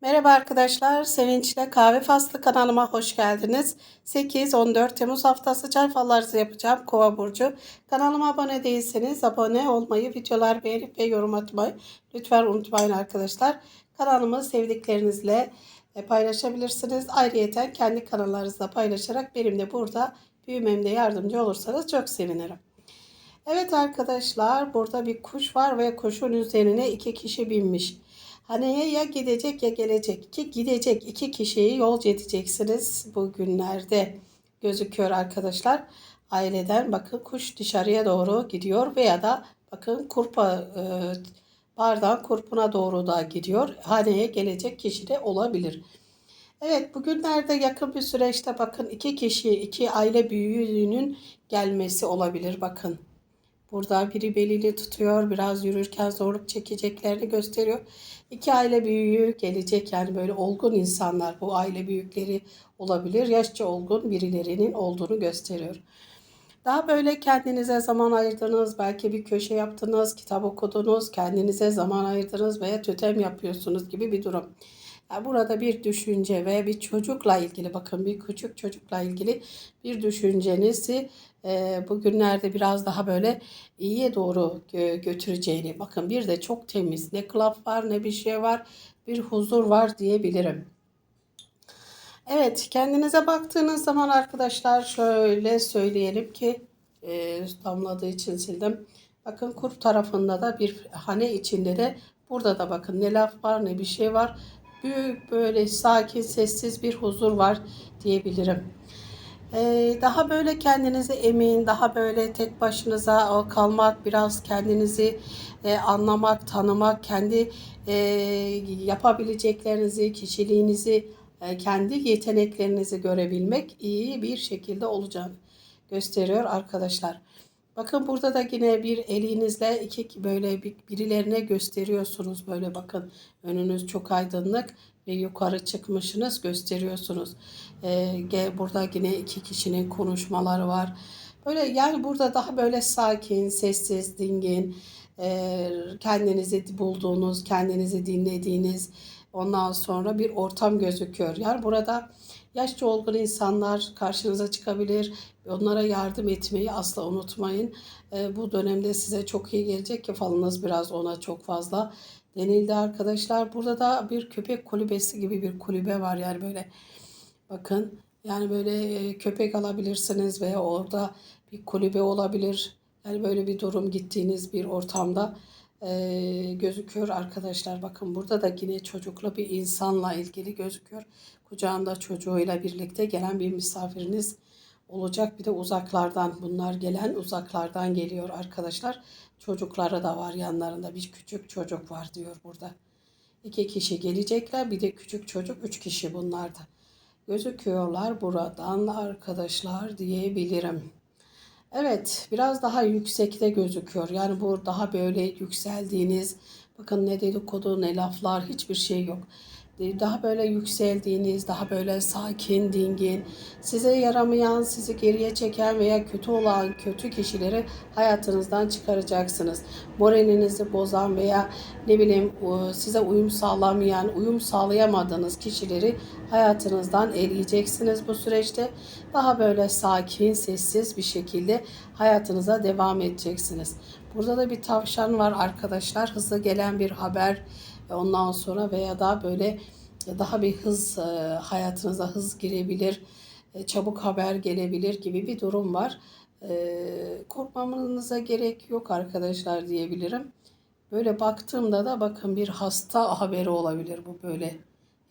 Merhaba arkadaşlar, Sevinç'le Kahve Faslı kanalıma hoş geldiniz. 8-14 Temmuz haftası çay fallarınızı yapacağım Kova Burcu. Kanalıma abone değilseniz abone olmayı, videolar beğenip ve yorum atmayı lütfen unutmayın arkadaşlar. Kanalımı sevdiklerinizle e, paylaşabilirsiniz. Ayrıca kendi kanallarınızda paylaşarak benim de burada büyümemde yardımcı olursanız çok sevinirim. Evet arkadaşlar burada bir kuş var ve kuşun üzerine iki kişi binmiş. Hani ya gidecek ya gelecek ki gidecek iki kişiyi yolcu edeceksiniz bu günlerde gözüküyor arkadaşlar. Aileden bakın kuş dışarıya doğru gidiyor veya da bakın kurpa e, bardağın kurpuna doğru da gidiyor. Haneye gelecek kişi de olabilir. Evet bugünlerde yakın bir süreçte bakın iki kişi iki aile büyüğünün gelmesi olabilir bakın. Burada biri belini tutuyor. Biraz yürürken zorluk çekeceklerini gösteriyor. İki aile büyüğü gelecek. Yani böyle olgun insanlar. Bu aile büyükleri olabilir. Yaşça olgun birilerinin olduğunu gösteriyor. Daha böyle kendinize zaman ayırdınız, belki bir köşe yaptınız, kitap okudunuz, kendinize zaman ayırdınız veya tötem yapıyorsunuz gibi bir durum. Yani burada bir düşünce ve bir çocukla ilgili bakın bir küçük çocukla ilgili bir düşüncenizi bugünlerde biraz daha böyle iyiye doğru gö- götüreceğini bakın bir de çok temiz ne klap var ne bir şey var bir huzur var diyebilirim. Evet, kendinize baktığınız zaman arkadaşlar şöyle söyleyelim ki e, damladığı için sildim. Bakın kurp tarafında da bir hane içinde de burada da bakın ne laf var ne bir şey var. Büyük böyle sakin sessiz bir huzur var diyebilirim. Ee, daha böyle kendinize emin, daha böyle tek başınıza kalmak, biraz kendinizi e, anlamak, tanımak, kendi e, yapabileceklerinizi, kişiliğinizi, e, kendi yeteneklerinizi görebilmek iyi bir şekilde olacağını gösteriyor arkadaşlar. Bakın burada da yine bir elinizle iki böyle bir, birilerine gösteriyorsunuz. Böyle bakın önünüz çok aydınlık ve yukarı çıkmışsınız gösteriyorsunuz. Ee, burada yine iki kişinin konuşmaları var. Böyle yani burada daha böyle sakin, sessiz, dingin, e, kendinizi bulduğunuz, kendinizi dinlediğiniz ondan sonra bir ortam gözüküyor. Yani burada yaşça olgun insanlar karşınıza çıkabilir. Onlara yardım etmeyi asla unutmayın. E, bu dönemde size çok iyi gelecek ki falınız biraz ona çok fazla denildi arkadaşlar. Burada da bir köpek kulübesi gibi bir kulübe var yani böyle bakın yani böyle köpek alabilirsiniz veya orada bir kulübe olabilir. Yani böyle bir durum gittiğiniz bir ortamda e, gözüküyor arkadaşlar. Bakın burada da yine çocuklu bir insanla ilgili gözüküyor. Kucağında çocuğuyla birlikte gelen bir misafiriniz olacak. Bir de uzaklardan bunlar gelen uzaklardan geliyor arkadaşlar. Çocukları da var yanlarında. Bir küçük çocuk var diyor burada. İki kişi gelecekler. Bir de küçük çocuk. Üç kişi bunlar da. Gözüküyorlar buradan arkadaşlar diyebilirim. Evet, biraz daha yüksekte gözüküyor. Yani bu daha böyle yükseldiğiniz, bakın ne dedikodu ne laflar hiçbir şey yok. Daha böyle yükseldiğiniz, daha böyle sakin, dingin, size yaramayan, sizi geriye çeken veya kötü olan kötü kişileri hayatınızdan çıkaracaksınız. Moralinizi bozan veya ne bileyim size uyum sağlamayan, uyum sağlayamadığınız kişileri hayatınızdan eleyeceksiniz bu süreçte. Daha böyle sakin, sessiz bir şekilde hayatınıza devam edeceksiniz. Burada da bir tavşan var arkadaşlar. Hızlı gelen bir haber ondan sonra veya da böyle daha bir hız hayatınıza hız girebilir, çabuk haber gelebilir gibi bir durum var. Korkmamanıza gerek yok arkadaşlar diyebilirim. Böyle baktığımda da bakın bir hasta haberi olabilir bu böyle.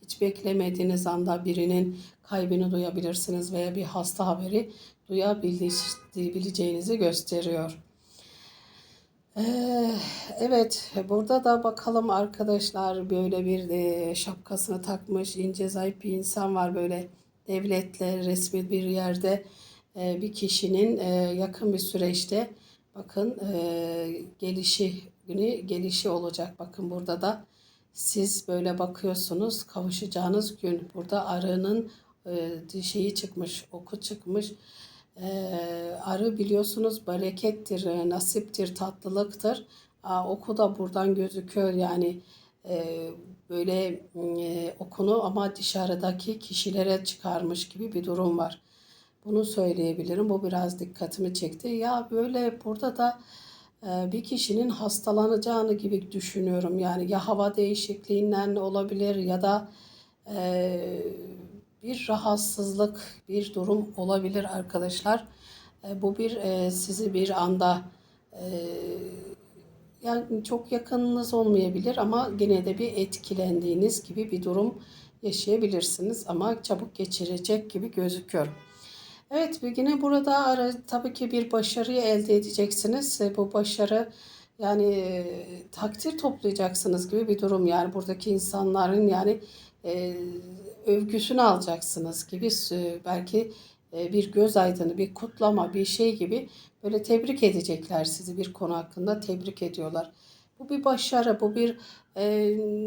Hiç beklemediğiniz anda birinin kaybını duyabilirsiniz veya bir hasta haberi duyabileceğinizi gösteriyor. Ee, evet, burada da bakalım arkadaşlar böyle bir de şapkasını takmış ince zayıf bir insan var böyle devletle resmi bir yerde e, bir kişinin e, yakın bir süreçte bakın e, gelişi günü gelişi olacak. Bakın burada da siz böyle bakıyorsunuz kavuşacağınız gün. Burada arının e, şeyi çıkmış, oku çıkmış. E, arı biliyorsunuz berekettir, e, nasiptir, tatlılıktır. Oku da buradan gözüküyor yani e, böyle e, okunu ama dışarıdaki kişilere çıkarmış gibi bir durum var. Bunu söyleyebilirim. Bu biraz dikkatimi çekti. Ya böyle burada da e, bir kişinin hastalanacağını gibi düşünüyorum. Yani ya hava değişikliğinden olabilir ya da e, bir rahatsızlık, bir durum olabilir arkadaşlar. E, bu bir e, sizi bir anda e, yani çok yakınınız olmayabilir ama gene de bir etkilendiğiniz gibi bir durum yaşayabilirsiniz ama çabuk geçirecek gibi gözüküyor. Evet ve yine burada ara, tabii ki bir başarıyı elde edeceksiniz. E, Bu başarı yani e, takdir toplayacaksınız gibi bir durum. Yani buradaki insanların yani e, övgüsünü alacaksınız gibi belki bir göz aydını, bir kutlama, bir şey gibi böyle tebrik edecekler sizi bir konu hakkında tebrik ediyorlar. Bu bir başarı, bu bir e,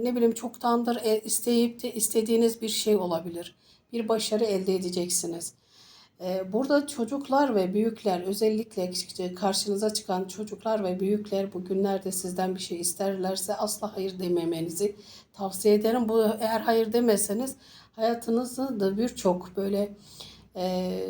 ne bileyim çoktandır e, isteyip de istediğiniz bir şey olabilir. Bir başarı elde edeceksiniz. E, Burada çocuklar ve büyükler özellikle karşınıza çıkan çocuklar ve büyükler bugünlerde sizden bir şey isterlerse asla hayır dememenizi tavsiye ederim. Bu eğer hayır demeseniz hayatınızı da birçok böyle e,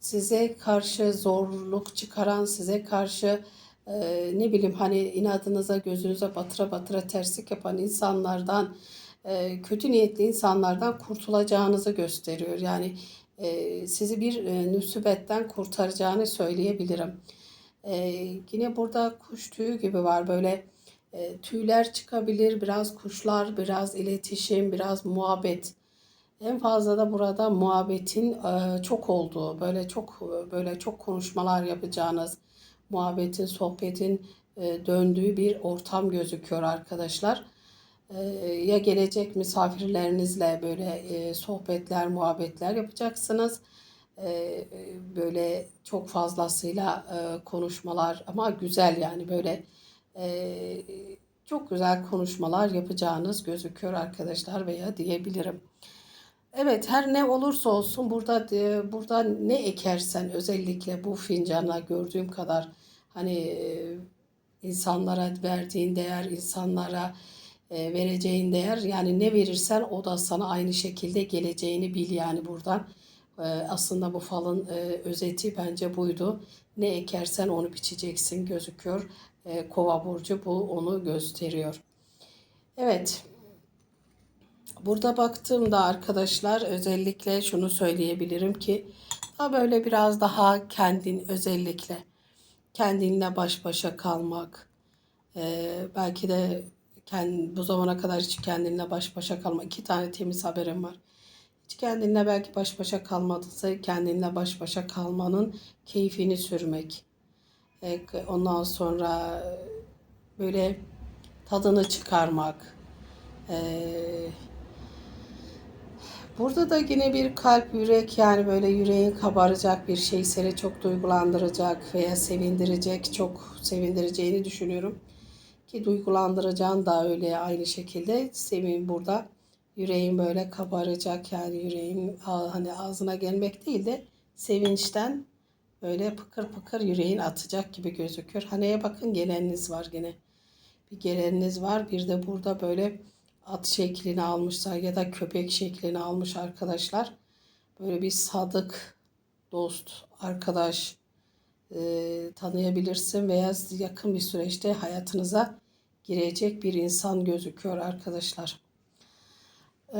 size karşı zorluk çıkaran, size karşı e, ne bileyim hani inadınıza gözünüze batıra batıra terslik yapan insanlardan e, kötü niyetli insanlardan kurtulacağınızı gösteriyor. Yani e, sizi bir e, musibetten kurtaracağını söyleyebilirim. E, yine burada kuş tüyü gibi var böyle e, tüyler çıkabilir, biraz kuşlar, biraz iletişim, biraz muhabbet. En fazla da burada muhabbetin e, çok olduğu, böyle çok böyle çok konuşmalar yapacağınız, muhabbetin, sohbetin e, döndüğü bir ortam gözüküyor arkadaşlar. E, ya gelecek misafirlerinizle böyle e, sohbetler, muhabbetler yapacaksınız. E, böyle çok fazlasıyla e, konuşmalar ama güzel yani böyle e, çok güzel konuşmalar yapacağınız gözüküyor arkadaşlar veya diyebilirim. Evet her ne olursa olsun burada e, burada ne ekersen özellikle bu fincana gördüğüm kadar hani e, insanlara verdiğin değer, insanlara e, vereceğin değer yani ne verirsen o da sana aynı şekilde geleceğini bil yani buradan. Aslında bu falın e, özeti bence buydu. Ne ekersen onu biçeceksin gözüküyor. Kova burcu bu onu gösteriyor. Evet. Burada baktığımda arkadaşlar özellikle şunu söyleyebilirim ki daha böyle biraz daha kendin özellikle kendinle baş başa kalmak ee, belki de kend, bu zamana kadar hiç kendinle baş başa kalma iki tane temiz haberim var. Hiç kendinle belki baş başa kalmadıysa kendinle baş başa kalmanın keyfini sürmek. Ee, ondan sonra böyle tadını çıkarmak. Ee, Burada da yine bir kalp, yürek yani böyle yüreğin kabaracak bir şey seni çok duygulandıracak veya sevindirecek, çok sevindireceğini düşünüyorum. Ki duygulandıracağın da öyle aynı şekilde. Sevin burada yüreğin böyle kabaracak yani yüreğin hani ağzına gelmek değil de sevinçten böyle pıkır pıkır yüreğin atacak gibi gözüküyor. Haneye bakın geleniniz var gene. Bir geleniniz var. Bir de burada böyle at şeklini almışlar ya da köpek şeklini almış arkadaşlar. Böyle bir sadık dost, arkadaş e, tanıyabilirsin veya yakın bir süreçte hayatınıza girecek bir insan gözüküyor arkadaşlar. E,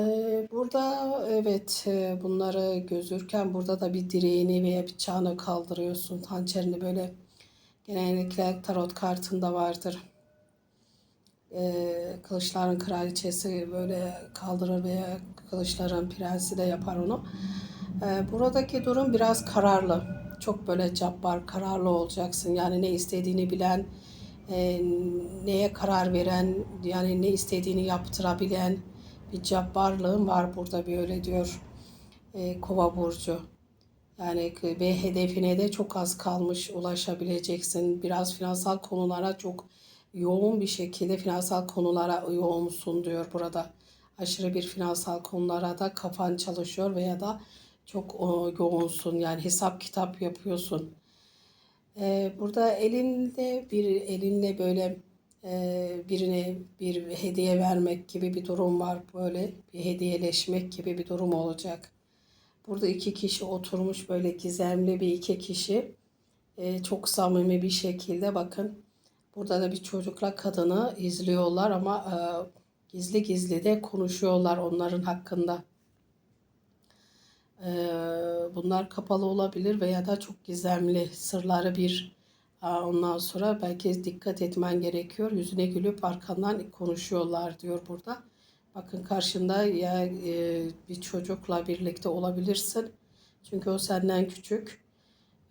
burada evet e, bunları gözürken burada da bir direğini veya bir çağını kaldırıyorsun. Hançerini böyle genellikle tarot kartında vardır e, kılıçların kraliçesi böyle kaldırır veya kılıçların prensi de yapar onu. E, buradaki durum biraz kararlı. Çok böyle cabbar, kararlı olacaksın. Yani ne istediğini bilen, e, neye karar veren, yani ne istediğini yaptırabilen bir cabbarlığın var burada böyle diyor e, Kova burcu. Yani ve hedefine de çok az kalmış ulaşabileceksin. Biraz finansal konulara çok yoğun bir şekilde finansal konulara yoğunsun diyor burada. Aşırı bir finansal konulara da kafan çalışıyor veya da çok yoğunsun yani hesap kitap yapıyorsun. Ee, burada elinde bir elinle böyle e, birine bir hediye vermek gibi bir durum var. Böyle bir hediyeleşmek gibi bir durum olacak. Burada iki kişi oturmuş böyle gizemli bir iki kişi. E, çok samimi bir şekilde bakın. Burada da bir çocukla kadını izliyorlar ama e, gizli gizli de konuşuyorlar onların hakkında. E, bunlar kapalı olabilir veya da çok gizemli sırları bir Aa, Ondan sonra belki dikkat etmen gerekiyor. Yüzüne gülüp arkandan konuşuyorlar diyor burada. Bakın karşında ya e, bir çocukla birlikte olabilirsin. Çünkü o senden küçük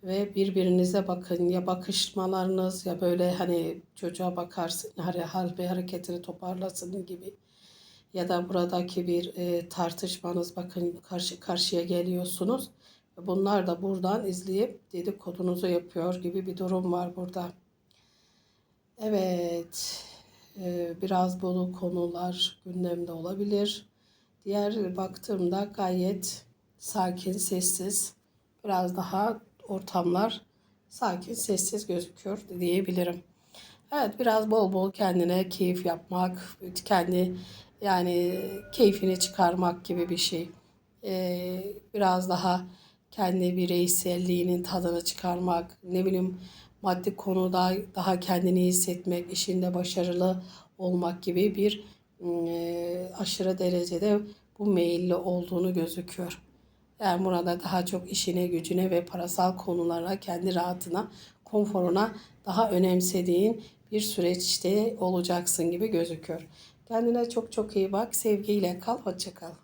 ve birbirinize bakın ya bakışmalarınız ya böyle hani çocuğa bakarsın hani ve hareketini toparlasın gibi ya da buradaki bir e, tartışmanız bakın karşı karşıya geliyorsunuz. Bunlar da buradan izleyip dedikodunuzu yapıyor gibi bir durum var burada. Evet, e, biraz bu konular gündemde olabilir. Diğer baktığımda gayet sakin, sessiz, biraz daha ortamlar sakin, sessiz gözüküyor diyebilirim. Evet, biraz bol bol kendine keyif yapmak, kendi yani keyfini çıkarmak gibi bir şey. Ee, biraz daha kendi bireyselliğinin tadını çıkarmak, ne bileyim maddi konuda daha kendini hissetmek, işinde başarılı olmak gibi bir e, aşırı derecede bu meyilli olduğunu gözüküyor. Yani burada daha çok işine, gücüne ve parasal konulara, kendi rahatına, konforuna daha önemsediğin bir süreçte olacaksın gibi gözüküyor. Kendine çok çok iyi bak, sevgiyle kal, hoşça kal.